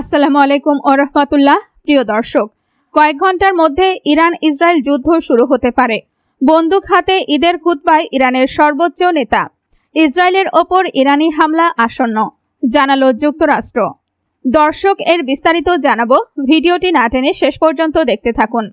আসসালামু আলাইকুম ও রহমতুল্লাহ, প্রিয় দর্শক। কয়েক ঘণ্টার মধ্যে ইরান ইসরায়েল যুদ্ধ শুরু হতে পারে। বন্দুক হাতে ঈদের খুতবায় ইরানের সর্বোচ্চ নেতা। ইসরায়েলের ওপর ইরানি হামলা আসন্ন, জানালো যুক্তরাষ্ট্র। দর্শক, এর বিস্তারিত জানাব। ভিডিওটি না টেনে শেষ পর্যন্ত দেখতে থাকুন।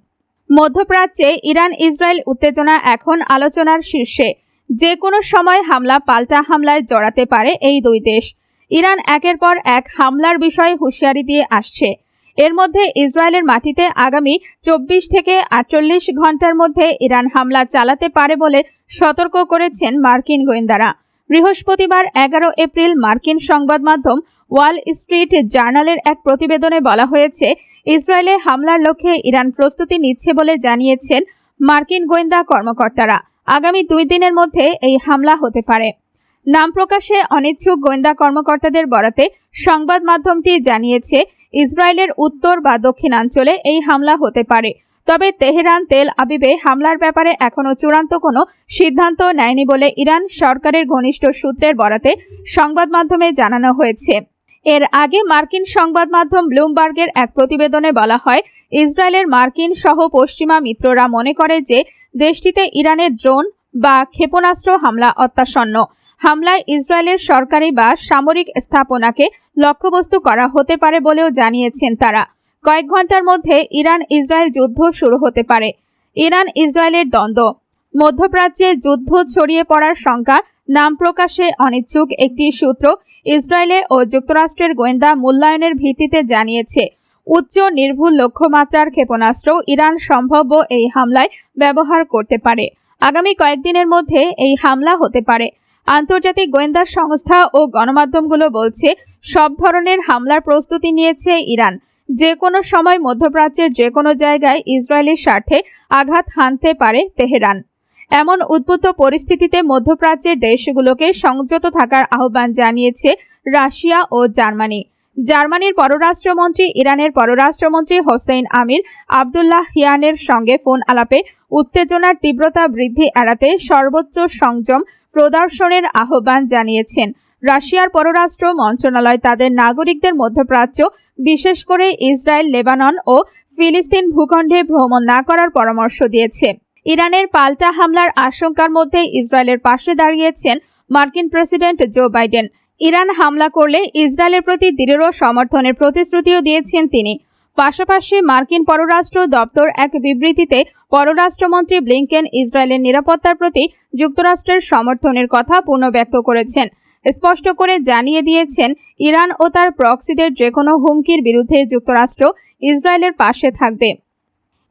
মধ্যপ্রাচ্যে ইরান ইসরায়েল উত্তেজনা এখন আলোচনার শীর্ষে। যে কোনো সময় হামলা পাল্টা হামলায় জড়াতে পারে এই দুই দেশ। ইরান একের পর এক হামলার বিষয়ে হুঁশিয়ারি দিয়ে আসছে। এর মধ্যে ইসরায়েলের মাটিতে আগামী চব্বিশ থেকে আটচল্লিশ ঘণ্টার মধ্যে ইরান হামলা চালাতে পারে বলে সতর্ক করেছেন মার্কিন গোয়েন্দারা। বৃহস্পতিবার এগারো এপ্রিল মার্কিন সংবাদ মাধ্যম ওয়াল স্ট্রিট জার্নালের এক প্রতিবেদনে বলা হয়েছে, ইসরায়েলে হামলার লক্ষ্যে ইরান প্রস্তুতি নিচ্ছে বলে জানিয়েছেন মার্কিন গোয়েন্দা কর্মকর্তারা। আগামী দুই দিনের মধ্যে এই হামলা হতে পারে। নাম প্রকাশে অনিচ্ছুক গোয়েন্দা কর্মকর্তাদের বরাতে সংবাদ মাধ্যমটি জানিয়েছে, ইসরায়েলের উত্তর বা দক্ষিণাঞ্চলে এই হামলা হতে পারে। তবে তেহরান তেল আবিবে হামলার ব্যাপারে এখনও চূড়ান্ত কোনো সিদ্ধান্ত নেয়নি বলে ইরান সরকারের ঘনিষ্ঠ সূত্রের বরাতে সংবাদ মাধ্যমে জানানো হয়েছে। এর আগে মার্কিন সংবাদ মাধ্যম ব্লুমবার্গের এক প্রতিবেদনে বলা হয়, ইসরায়েলের মার্কিন সহ পশ্চিমা মিত্ররা মনে করে যে দেশটিতে ইরানের ড্রোন বা ক্ষেপণাস্ত্র হামলা অত্যাসন্ন হামলায় ইসরায়েলের সরকারি বা সামরিক স্থাপনাকে লক্ষ্যবস্তু করা হতে পারে বলেও জানিয়েছেন তারা। কয়েক ঘণ্টার মধ্যে ইরান ইসরায়েল যুদ্ধ শুরু হতে পারে। ইরান ইসরায়েলের দ্বন্দ্ব। মধ্যপ্রাচ্যে যুদ্ধ ছড়িয়ে পড়ার শঙ্কা নাম প্রকাশে অনিচ্ছুক একটি সূত্র ইসরায়েলে ও যুক্তরাষ্ট্রের গোয়েন্দা মূল্যায়নের ভিত্তিতে জানিয়েছে। উচ্চ নির্ভুল লক্ষ্যমাত্রার ক্ষেপণাস্ত্র ইরান সম্ভাব্য এই হামলায় ব্যবহার করতে পারে। আগামী কয়েকদিনের মধ্যে এই হামলা হতে পারে। আন্তর্জাতিক গোয়েন্দা সংস্থা ও গণমাধ্যমগুলো বলছে, সব ধরনের হামলার প্রস্তুতি নিয়েছে ইরান। যে কোনো সময় মধ্যপ্রাচ্যের যে কোনো জায়গায় ইসরায়েলের স্বার্থে আঘাত হানতে পারে তেহরান। এমন উদ্বুদ্ধ পরিস্থিতিতে মধ্যপ্রাচ্যের দেশগুলোকে সংযত থাকার আহ্বান জানিয়েছে রাশিয়া ও জার্মানি। জার্মানির পররাষ্ট্রমন্ত্রী, ইরানের পররাষ্ট্রমন্ত্রী হোসেইন আমির আবদুল্লাহ হিয়ানের সঙ্গে ফোন আলাপে উত্তেজনার তীব্রতা বৃদ্ধি এড়াতে সর্বোচ্চ সংযম প্রদর্শনের আহ্বান জানিয়েছেন। রাশিয়ার পররাষ্ট্র মন্ত্রণালয় তাদের নাগরিকদের মধ্যপ্রাচ্য, বিশেষ করে ইসরায়েল, লেবানন ও ফিলিস্তিন ভূখণ্ডে ভ্রমণ না করার পরামর্শ দিয়েছে। ইরানের পাল্টা হামলার আশঙ্কার মধ্যে ইসরায়েলের পাশে দাঁড়িয়েছেন মার্কিন প্রেসিডেন্ট জো বাইডেন। ইরান হামলা করলে ইসরায়েলের প্রতি দৃঢ় সমর্থনের প্রতিশ্রুতিও দিয়েছেন তিনি। পাশাপাশি মার্কিন পররাষ্ট্র দপ্তর এক বিবৃতিতে পররাষ্ট্রমন্ত্রী ব্লিংকেন ইসরায়েলের নিরাপত্তার প্রতি যুক্তরাষ্ট্রের সমর্থনের কথা পুনর্ব্যক্ত করেছেন। স্পষ্ট করে জানিয়ে দিয়েছেন, ইরান ও তার প্রক্সিদের যে কোনো হুমকির বিরুদ্ধে যুক্তরাষ্ট্র ইসরায়েলের পাশে থাকবে।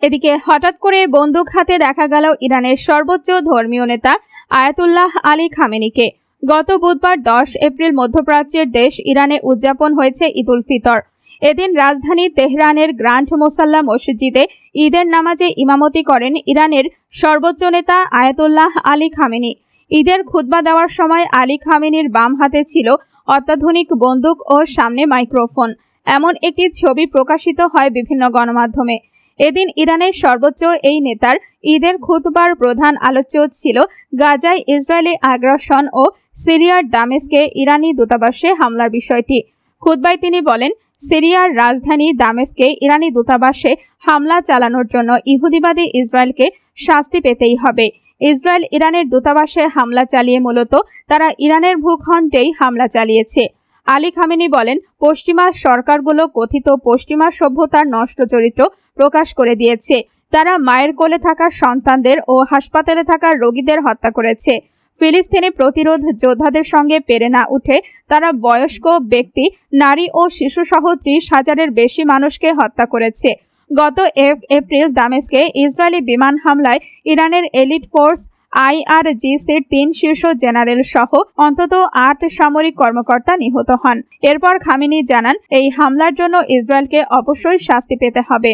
এদিকে হঠাৎ করে বন্দুক হাতে দেখা গেল ইরানের সর্বোচ্চ ধর্মীয় নেতা আয়াতুল্লাহ আলী খামেনিকে। গত বুধবার দশ এপ্রিল মধ্যপ্রাচ্যের দেশ ইরানে উদযাপন হয়েছে ঈদুল ফিতর। এদিন রাজধানী তেহরানের গ্রান্ড মোসাল্লা মসজিদে ঈদের নামাজে ইমামতি করেন ইরানের সর্বোচ্চ নেতা আয়াতুল্লাহ আলী খামেনি। ঈদের খুতবা দেওয়ার সময় আলী খামেনির বাম হাতে ছিল অত্যাধুনিক বন্দুক ও সামনে মাইক্রোফোন। এমন একটি ছবি প্রকাশিত হয় বিভিন্ন গণমাধ্যমে। এদিন ইরানের সর্বোচ্চ এই নেতার ঈদের খুতবার প্রধান আলোচ্য ছিল গাজায় ইসরায়েলি আগ্রাসন ও সিরিয়ার দামেস্কে ইরানি দূতাবাসে হামলার বিষয়টি। খুতবায় তিনি বলেন সিরিয়ার রাজধানী দামেস্কে ইরানি দূতাবাসে হামলা চালানোর জন্য ইহুদিবাদী ইসরায়েলকে শাস্তি পেতেই হবে। ইসরায়েল ইরানের দূতাবাসে হামলা চালিয়ে মূলত তারা ইরানের ভূখণ্ডেই হামলা চালিয়েছে। আলী খামেনি বলেন, পশ্চিমা সরকারগুলো কথিত পশ্চিমা সভ্যতার নষ্ট চরিত্র প্রকাশ করে দিয়েছে। তারা মায়ের কোলে থাকা সন্তানদের ও হাসপাতালে থাকা রোগীদের হত্যা করেছে। ফিলিস্তিনি প্রতিরোধ যোদ্ধাদের সঙ্গে পেরে না উঠে তারা বয়স্ক ব্যক্তি, নারী ও শিশুসহ ত্রিশ হাজারের বেশি মানুষকে হত্যা করেছে। গত এক এপ্রিল দামেস্কে ইসরায়েলি বিমান হামলায় ইরানের এলিট ফোর্স আইআরজিসির তিন শীর্ষ জেনারেল সহ অন্তত আট সামরিক কর্মকর্তা নিহত হন। এরপর খামিনি জানান, এই হামলার জন্য ইসরায়েলকে অবশ্যই শাস্তি পেতে হবে।